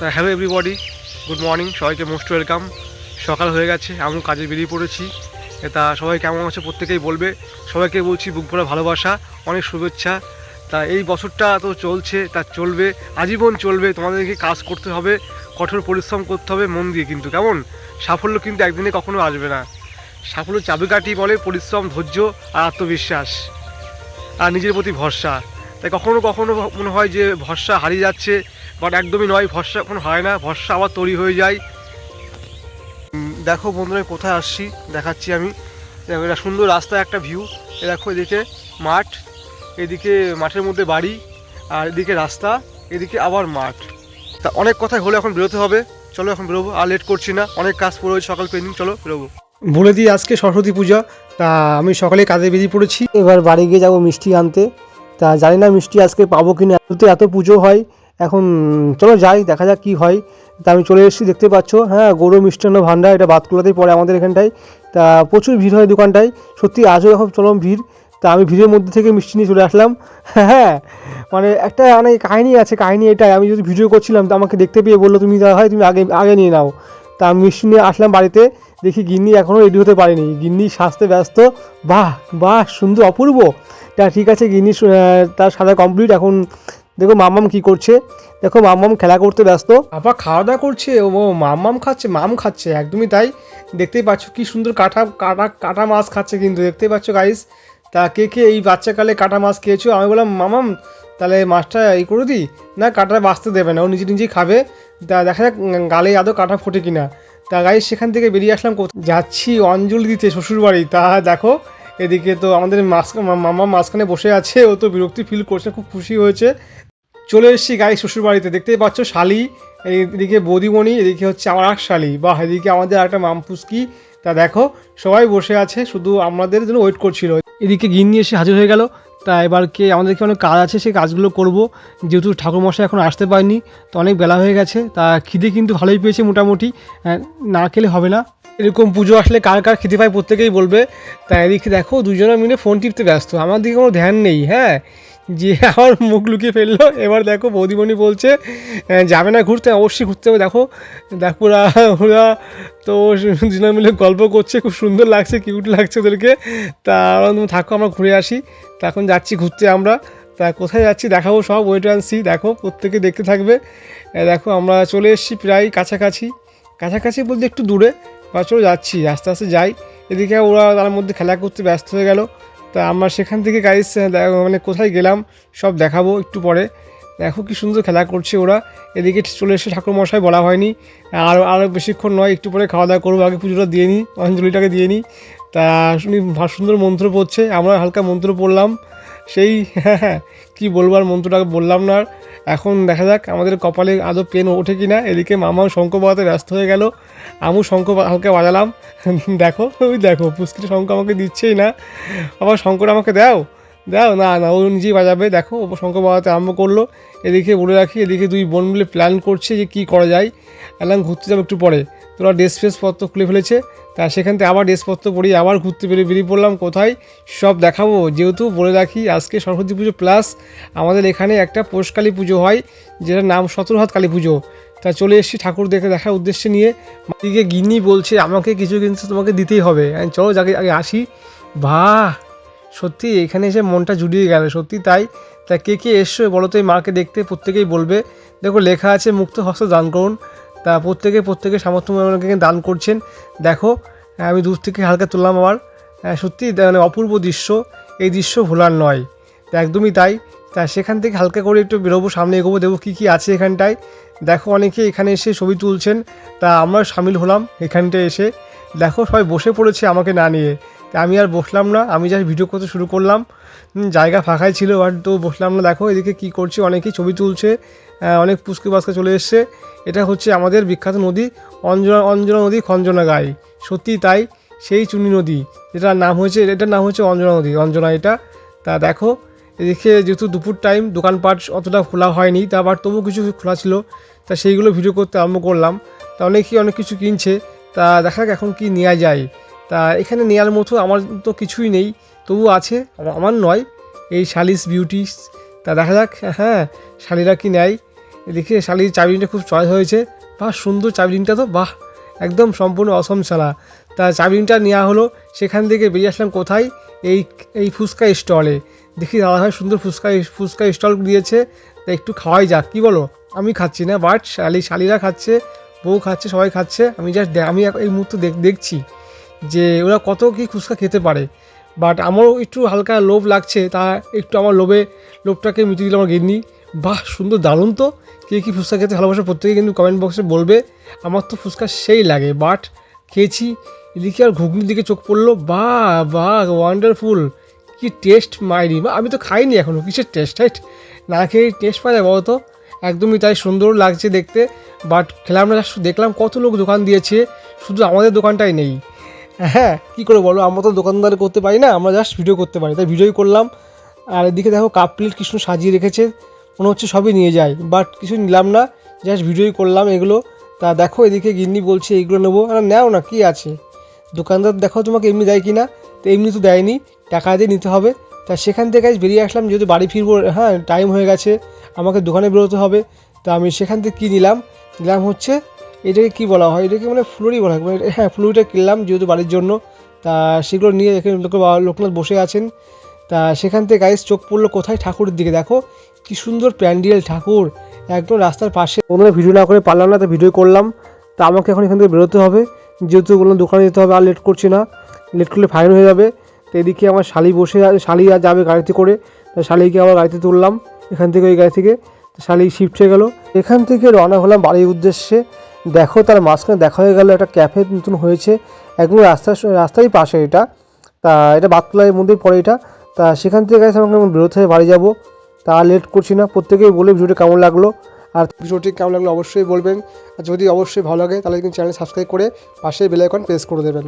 তা hello everybody good morning সবাইকে most welcome সকাল হয়ে গেছে আমি কাজে বেরিয়ে পড়েছি। তা সবাই কেমন আছে প্রত্যেকেই বলবে। সবাইকে বলছি বুক ভরা ভালোবাসা, অনেক শুভেচ্ছা। তা এই বছরটা তো চলছে, তা চলবে, আজীবন চলবে, তোমাদেরকে কাজ করতে হবে, কঠোর পরিশ্রম করতে হবে, মন দিয়ে কিন্তু, কেমন? সাফল্য কিন্তু একদিনে কখনো আসবে না। সাফল্য চাবিকাঠি বলে পরিশ্রম, ধৈর্য আর আত্মবিশ্বাস। আর নিজের প্রতি ভরসা। তাই কখনো কখনো মনে হয় যে ভরসা হারিয়ে যাচ্ছে বাট একদমই নয়, ভরসা কোনো হয় না, ভরসা আবার তৈরি হয়ে যায়। দেখো বন্ধুরা, কোথায় আসছি, দেখাচ্ছি আমি। দেখো, এটা সুন্দর রাস্তা, একটা ভিউ এ দেখো, এদিকে মাঠ, এদিকে মাঠের মধ্যে বাড়ি, আর এদিকে রাস্তা, এদিকে আবার মাঠ। তা অনেক কথাই হলে, এখন বেরোতে হবে। চলো, এখন বেরোবো, আর লেট করছি না। অনেক কাজ পড়ে সকাল পেন্ডিং, চলো, বেরোবো। বলে দিই আজকে সরস্বতী পূজা। তা আমি সকালে কাজে বেরিয়ে পড়েছি। এবার বাড়ি গিয়ে যাব মিষ্টি আনতে। তা জানি না মিষ্টি আজকে পাবো কি না তো এত পুজো হয়, এখন চলো যাই, দেখা যাক কি হয়। তা আমি চলে এসেছি, দেখতে পাচ্ছ হ্যাঁ গৌরব মিষ্টান্ন ভাণ্ডার এটা বাতকুলাতেই পড়ে আমাদের এখানটায়। তা প্রচুর ভিড় হয় দোকানটায়, সত্যি আজও এখন চরম ভিড়। তা আমি ভিড়ের মধ্যে থেকে মিষ্টি নিয়ে চলে আসলাম। হ্যাঁ মানে একটা মানে কাহিনী আছে, কাহিনী এটাই। আমি যদি ভিডিও করছিলাম, তো আমাকে দেখতে পেয়ে বলল, তুমি হয় তুমি আগে আগে নিয়ে নাও। তা আমি মিষ্টি নিয়ে আসলাম বাড়িতে, দেখি গিন্নি এখনও রেডি হতে পারেনি। গিন্নি সাজতে ব্যস্ত। বাহ বাহ, সুন্দর, অপূর্ব। তা ঠিক আছে গিন্নি সু- তার সাদা কমপ্লিট এখন দেখো মাম্মাম কি করছে। দেখো মাম্মাম খেলা করতে ব্যস্ত। আপা খাওয়া দাওয়া করছে? ও মাম্মাম খাচ্ছে, মাম খাচ্ছে, একদমই তাই। দেখতেই পাচ্ছ কি সুন্দর কাটা কাটা কাটা মাছ খাচ্ছে কিন্তু, দেখতেই পাচ্ছ গাইস তা কে কে এই বাচ্চাকালে কাটা মাছ খেয়েছো? আমি বললাম মামাম তাহলে মাছটা এই করে দিই? না কাটা বাঁচতে দেবে না, ও নিজে নিজেই খাবে। তা দেখা যাক গালে আদৌ কাটা ফোটে কিনা। তা গাইস সেখান থেকে বেরিয়ে আসলাম যাচ্ছি অঞ্জলি দিতে, শ্বশুরবাড়ি। তা দেখো এদিকে তো আমাদের মাছ মামা মাঝখানে বসে আছে ও তো বিরক্তি ফিল করছে খুব খুশি হয়েছে। চলে এসেছি গাই শ্বশুর বাড়িতে দেখতেই পাচ্ছ শালি। এদিকে বৌদিমণি এদিকে হচ্ছে আমার এক শালি। বা এদিকে আমাদের একটা মামপুসকি। তা দেখো সবাই বসে আছে শুধু আমাদের জন্য ওয়েট করছিল। এদিকে গিন্নি এসে হাজির হয়ে গেল। তা এবার কে আমাদেরকে অনেক কাজ আছে সেই কাজগুলো করব। যেহেতু ঠাকুরমশাই এখন আসতে পারেনি তো অনেক বেলা হয়ে গেছে। তা খিদে কিন্তু ভালোই পেয়েছে মোটামুটি। আহ, না খেলে হবে না। এরকম পুজো আসলে কার কার খেতে পায় প্রত্যেকেই বলবে। তাই এদিকে দেখো, দুজনে মিলে ফোন টিপতে ব্যস্ত। আমার দিকে কোনো ধ্যান নেই হ্যাঁ? যে আমার মুখ লুকিয়ে ফেলল। এবার দেখো, বৌদিমণি বলছে যাবে না ঘুরতে, অবশ্যই ঘুরতে হবে। দেখো দেখো, ওরা তো দুজনে মিলে গল্প করছে, খুব সুন্দর লাগছে কিউট লাগছে ওদেরকে। তা থাকো, আমরা ঘুরে আসি। তা এখন যাচ্ছি ঘুরতে আমরা। তা কোথায় যাচ্ছি দেখাবো সব ওয়েট অ্যান্ড সি দেখো, প্রত্যেকে দেখতে থাকবে। দেখো, আমরা চলে এসেছি প্রায় কাছাকাছি। কাছাকাছি বলতে একটু দূরে। বা চলো যাচ্ছি, আস্তে আস্তে যাই। এদিকে ওরা তার মধ্যে খেলা করতে ব্যস্ত হয়ে গেল। তা আমরা সেখান থেকে গাইস মানে কোথায় গেলাম সব দেখাবো একটু পরে। দেখো কি সুন্দর খেলা করছে ওরা। এদিকে চলে এসে ঠাকুরমশাই বলা হয়নি। আর আরও বেশিক্ষণ নয়, একটু পরে খাওয়া দাওয়া করব। আগে পুজোটা দিয়ে নিই, অঞ্জলিটাকে দিয়ে নিই। তা শুনি সুন্দর মন্ত্র পড়ছে। আমরা হালকা মন্ত্র পড়লাম। সেই হ্যাঁ কী বলব আর মন্ত্রটাকে বললাম না আর। এখন দেখা যাক আমাদের কপালে আদৌ পেন ওঠে কি না এদিকে মামাও শঙ্খ বাজাতে ব্যস্ত হয়ে গেল। আমু শঙ্খ হালকা বাজালাম। দেখো, ওই দেখো পুষ্কিটা শঙ্খ আমাকে দিচ্ছেই না। আবার শঙ্কর আমাকে দাও। দাও, না না, ও নিজেই বাজাবে। দেখো, ও শঙ্খ বাজাতে আরম্ভ করল। এদিকে বলে রাখি, এদিকে দুই বোন মিলে প্ল্যান করছে যে কী করা যায়। এলাম ঘুরতে যাব একটু পরে। তোরা ড্রেস ফ্রেস পত্র খুলে ফেলেছে, তা সেখান থেকে আবার ড্রেসপত্র পরিয়ে আবার ঘুরতে বেরিয়ে বেরিয়ে পড়লাম। কোথায়? সব দেখাবো। যেহেতু বলে রাখি, আজকে সরস্বতী পুজো প্লাস আমাদের এখানে একটা পোষকালী পুজো হয়, যেটার নাম সতেরোহাত কালী পুজো। তা চলে এসেছি ঠাকুর দেখে দেখার উদ্দেশ্যে নিয়ে। দিকে গিন্নি বলছে, আমাকে কিছু কিন্তু তোমাকে দিতেই হবে। চলো যাকে, আগে আসি। বাহ! সত্যি, এখানে এসে মনটা জুড়িয়ে গেল, সত্যি তাই। তা কে কে এসছো বলো তো এই মাকে দেখতে, প্রত্যেকেই বলবে। দেখো, লেখা আছে, মুক্ত হস্ত দান করুন। তা প্রত্যেকে প্রত্যেকে সামর্থ্য মনে দান করছেন। দেখো আমি দূর থেকে হালকা তুললাম আবার। হ্যাঁ, সত্যি মানে অপূর্ব দৃশ্য। এই দৃশ্য ভোলার নয়। তা একদমই তাই। তা সেখান থেকে হালকা করে একটু বেরোবো সামনে এগোবো দেবো কী কী আছে এখানটায়। দেখো অনেকে এখানে এসে ছবি তুলছেন। তা আমরা সামিল হলাম এখানটায় এসে। দেখো সবাই বসে পড়েছে আমাকে না নিয়ে। তা আমি আর বসলাম না আমি জাস্ট ভিডিও করতে শুরু করলাম। জায়গা ফাঁকাই ছিল বাট তো বসলাম না। দেখো এদিকে কী করছে অনেকেই ছবি তুলছে। অনেক পুষ্কে বাস্কে চলে এসছে। এটা হচ্ছে আমাদের বিখ্যাত নদী, অঞ্জনা অঞ্জনা নদী খঞ্জনা গাই সত্যি তাই, সেই চুনি নদী, যেটার নাম হয়েছে, এটার নাম হচ্ছে অঞ্জনা নদী, অঞ্জনা এটা। তা দেখো, এদিকে যেহেতু দুপুর টাইম দোকানপাট অতটা খোলা হয়নি, তা আবার তবু কিছু খোলা ছিল। তা সেইগুলো ভিডিও করতে আরম্ভ করলাম। তা অনেকেই অনেক কিছু কিনছে, তা দেখা যাক এখন কি নেওয়া যায়। তা এখানে নেওয়ার মতো আমার তো কিছুই নেই তবু আছে আমা- আমার নয়, এই শালিস বিউটিস তা দেখা যাক হ্যাঁ শালিরা কি নেয়। এদিকে শালির চাবিটা খুব চয়েস হয়েছে। বাহ, সুন্দর চাবিটা তো, বাহ, একদম সম্পূর্ণ অসম শালা। তা চাবিটা নেওয়া হলো, সেখান থেকে বেরিয়ে আসলাম কোথায়? এই এই ফুচকা স্টলে। দেখি দাদাভাই সুন্দর ফুচকা ফুচকা স্টল দিয়েছে। তা একটু খাওয়াই যাক, কী বলো? আমি খাচ্ছি না, বাট শালি, শালিরা খাচ্ছে, বউ খাচ্ছে, সবাই খাচ্ছে। আমি জাস্ট আমি এই মুহূর্তে দেখ- দেখছি যে ওরা কত কি ফুচকা খেতে পারে। বাট আমারও একটু হালকা লোভ লাগছে, তা একটু আমার লোভে, লোভটাকে মিটিয়ে দিল আমার গিন্নি। বাহ, সুন্দর, দারুণ তো। কে কী ফুচকা খেতে ভালোবাসে প্রত্যেকে কিন্তু কমেন্ট বক্সে বলবে। আমার তো ফুচকা সেই লাগে বাট খেয়েছি। এদিকে আর ঘুগনির দিকে চোখ পড়ল। বা বা ওয়ান্ডারফুল কি টেস্ট মাইরি বা আমি তো খাইনি এখনও কিসের টেস্ট হাইট না খেয়ে টেস্ট পাওয়া যায়, বলতো। একদমই তাই, সুন্দর লাগছে দেখতে। বাট খেলাম না দেখলাম কত লোক দোকান দিয়েছে। শুধু আমাদের দোকানটাই নেই। হ্যাঁ কী করে বলো? আমরা তো দোকানদার করতে পারি না, আমরা জাস্ট ভিডিও করতে পারি। তাই ভিডিওই করলাম। আর এদিকে দেখো কাপ প্লেট কৃষ্ণ সাজিয়ে রেখেছে। মনে হচ্ছে সবই নিয়ে যায়। বাট কিছু নিলাম না জাস্ট ভিডিওই করলাম এগুলো। তা দেখো এদিকে গিন্নি বলছে, এইগুলো নেব। আর নেও না, কি আছে? দোকানদার, দেখো তোমাকে এমনি দেয় কি না তো এমনি তো দেয়নি, টাকা দিয়ে নিতে হবে। তা সেখান থেকে আজ বেরিয়ে আসলাম, যেহেতু বাড়ি ফিরবো হ্যাঁ টাইম হয়ে গেছে, আমাকে দোকানে বেরোতে হবে। তা আমি সেখান থেকে কী নিলাম? নিলাম হচ্ছে, এটাকে কী বলা হয়? এটাকে মানে ফ্লুরি বলা হয়। মানে হ্যাঁ ফ্লুরিটা কিনলাম যেহেতু বাড়ির জন্য। তা সেগুলো নিয়ে এখানে লোক লোকনাথ বসে আছেন। তা সেখান থেকে গাইস চোখ পড়ল কোথায়? ঠাকুরের দিকে। দেখো, কি সুন্দর প্যান্ডেল, ঠাকুর একদম রাস্তার পাশে। ওনারা ভিডিও না করে পারলাম না তো ভিডিও করলাম। তা আমাকে এখন এখান থেকে বেরোতে হবে। যেহেতু বললাম দোকানে যেতে হবে, আর লেট করছি না। লেট করলে ফাইন হয়ে যাবে। তো এদিকে আমার শালি বসে শালি আর যাবে গাড়িতে করে। তা শালিকে আবার গাড়িতে তুললাম এখান থেকে, ওই গাড়ি থেকে। শালি শিফট হয়ে গেলো। এখান থেকে রওনা হলাম বাড়ির উদ্দেশ্যে। দেখো, তার মাঝখানে দেখা হয়ে গেল একটা ক্যাফে নতুন হয়েছে। একদম রাস্তার রাস্তারই পাশে এটা। তা এটা বাতলাইয়ের মধ্যেই পড়ে এটা। তা সেখান থেকে গাইস আমাকে এখন বেরোতে বাড়ি যাব। তা লেট করছি না, প্রত্যেকেই বলে ভিডিওটি কেমন লাগল। আর ভিডিওটি কেমন লাগল অবশ্যই বলবেন। আর যদি অবশ্যই ভালো লাগে, তাহলে কিন্তু চ্যানেল সাবস্ক্রাইব করে পাশে বেল আইকন প্রেস করে দেবেন।